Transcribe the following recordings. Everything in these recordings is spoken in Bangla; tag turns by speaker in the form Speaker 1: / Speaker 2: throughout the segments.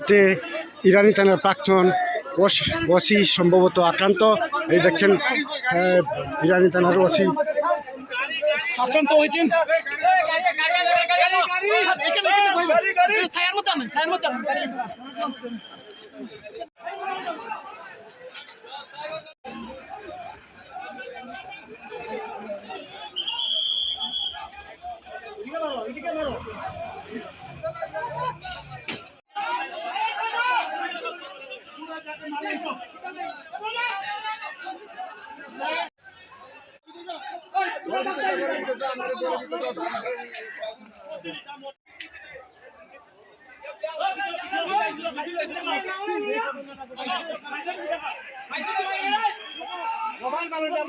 Speaker 1: তে ইরানি থানার প্রাক্তন ওস- ওসি সম্ভবত আক্রান্ত। এই দেখছেন ইরানি থানার ওসি
Speaker 2: আক্রান্ত হয়েছেন? ছায়ার মধ্যে আনেন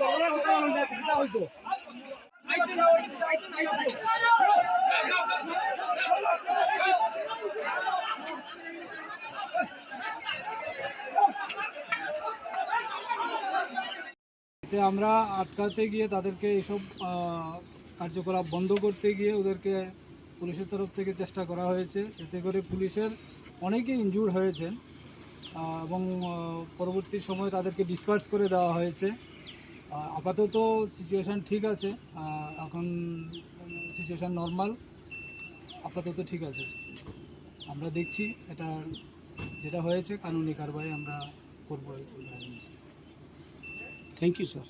Speaker 2: ছায়ার মধ্যে আনেন
Speaker 3: এতে আমরা আটকাতে গিয়ে তাদেরকে এসব কার্যকলাপ বন্ধ করতে গিয়ে ওদেরকে পুলিশের তরফ থেকে চেষ্টা করা হয়েছে। এতে করে পুলিশের অনেকেই ইনজুর হয়েছেন এবং পরবর্তী সময়ে তাদেরকে ডিসপার্স করে দেওয়া হয়েছে। আপাতত সিচুয়েশান ঠিক আছে এখন সিচুয়েশান নর্মাল আপাতত ঠিক আছে। আমরা দেখছি এটা যেটা হয়েছে, কানুনি কারবাই আমরা করব
Speaker 2: ಥ್ಯಾಂಕ್ ಯು ಸರ್